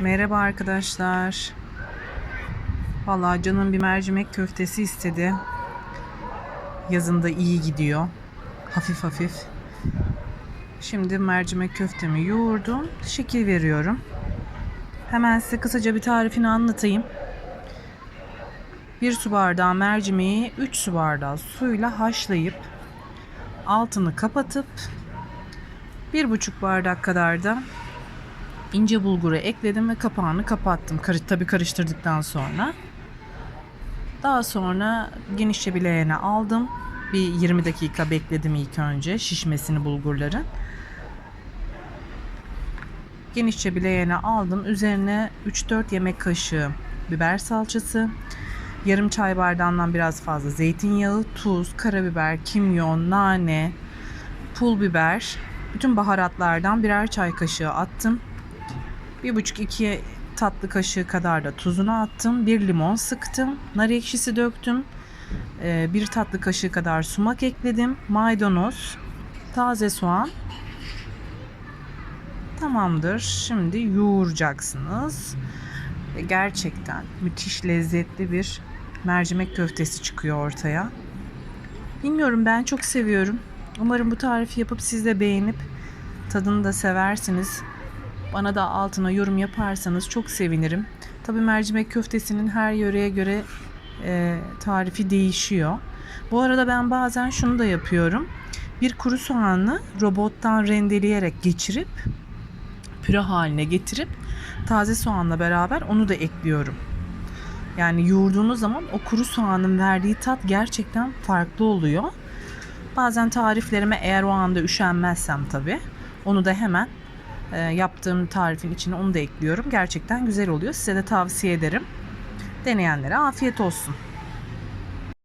Merhaba arkadaşlar. Vallahi canım bir mercimek köftesi istedi. Yazında iyi gidiyor. Hafif hafif. Şimdi mercimek köftemi yoğurdum. Şekil veriyorum. Hemen size kısaca bir tarifini anlatayım. 1 su bardağı mercimeği 3 su bardağı suyla haşlayıp altını kapatıp 1,5 bardak kadar da ince bulguru ekledim ve kapağını kapattım. Karı, tabii karıştırdıktan sonra. Daha sonra genişçe bir leğene aldım. Bir 20 dakika bekledim ilk önce şişmesini bulgurların. Genişçe bir leğene aldım. Üzerine 3-4 yemek kaşığı biber salçası, yarım çay bardağından biraz fazla zeytinyağı, tuz, karabiber, kimyon, nane, pul biber, bütün baharatlardan birer çay kaşığı attım. Bir buçuk iki tatlı kaşığı kadar da tuzunu attım. Bir limon sıktım. Nar ekşisi döktüm. Ee, bir tatlı kaşığı kadar sumak ekledim. Maydanoz, taze soğan. Tamamdır. Şimdi yoğuracaksınız. Gerçekten müthiş lezzetli bir mercimek köftesi çıkıyor ortaya. Bilmiyorum ben çok seviyorum. Umarım bu tarifi yapıp siz de beğenip tadını da seversiniz. Bana da altına yorum yaparsanız çok sevinirim. Tabi mercimek köftesinin her yöreye göre e, tarifi değişiyor. Bu arada ben bazen şunu da yapıyorum. Bir kuru soğanı robottan rendeleyerek geçirip püre haline getirip taze soğanla beraber onu da ekliyorum. Yani yoğurduğunuz zaman o kuru soğanın verdiği tat gerçekten farklı oluyor. Bazen tariflerime eğer o anda üşenmezsem tabii onu da hemen e, yaptığım tarifin içine onu da ekliyorum. Gerçekten güzel oluyor. Size de tavsiye ederim. Deneyenlere afiyet olsun.